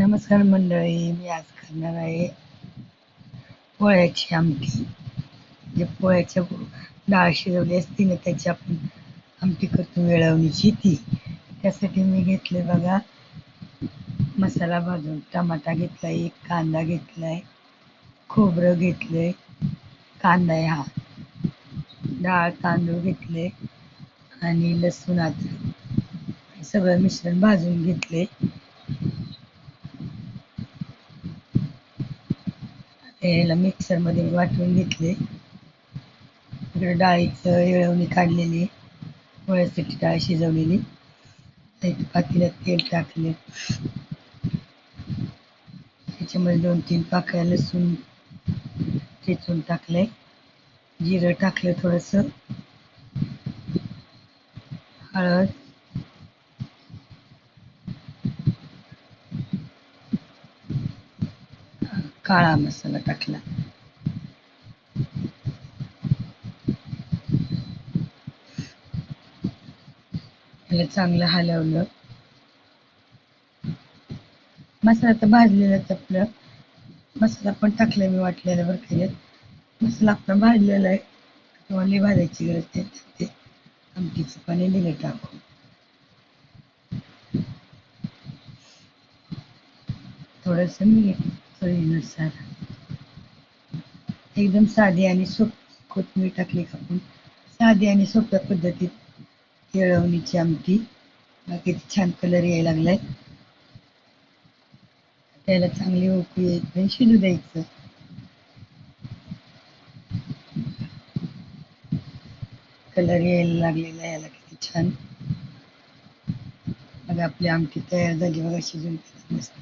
नमस्कार मंडळी मी आज करणार आहे पोळ्याची आमटी. जे पोळ्याच्या डाळ शिजवली असती ना त्याची आपण आमटी करतो वेळवणीची ती. त्यासाठी मी घेतले बघा मसाला भाजून टमाटा घेतलाय एक कांदा घेतलाय खोबरं घेतलंय कांदा आहे हा. डाळ तांदूळ घेतले आणि लसूण अद्रक सगळं मिश्रण भाजून घेतले याला मिक्सरमध्ये वाटून घेतले. इकडे डाळीचं येळवणी काढलेली. पोळ्यासाठी डाळ शिजवलेली. त्याच्या पातेल्यात तेल टाकले. त्याच्यामध्ये दोन तीन पाकळ्या लसूण ठेचून टाकले जिरं टाकलं थोडस. हळद. काळा मसाला टाकला याला चांगलं हलवलं. मसाला तर भाजलेलाच आपलं मसाला पण टाकला मी वाटलेला बरं केल्यात मसाला आपला भाजलेला आहे. तुम्हाला भाजायची गरज नाही. ते आमटीचं पाणी दिलं टाकून. थोडस मीठ. सोयीनुसार. एकदम साधी आणि सोप कोथमीर टाकली कापून साधी आणि सोप्या पद्धतीत येळवणीची आमटी. किती छान कलर यायला लागलाय. त्याला चांगली उकळी येईपर्यंत शिजू द्यायचं. कलर यायला लागलेला याला किती छान. मग आपली आमटी तयार झाली बघा शिजून मस्त.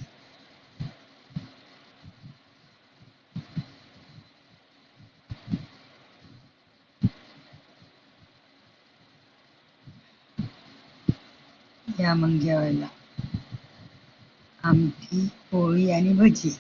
या मग जेवायला आमटी पोळी आणि भजी.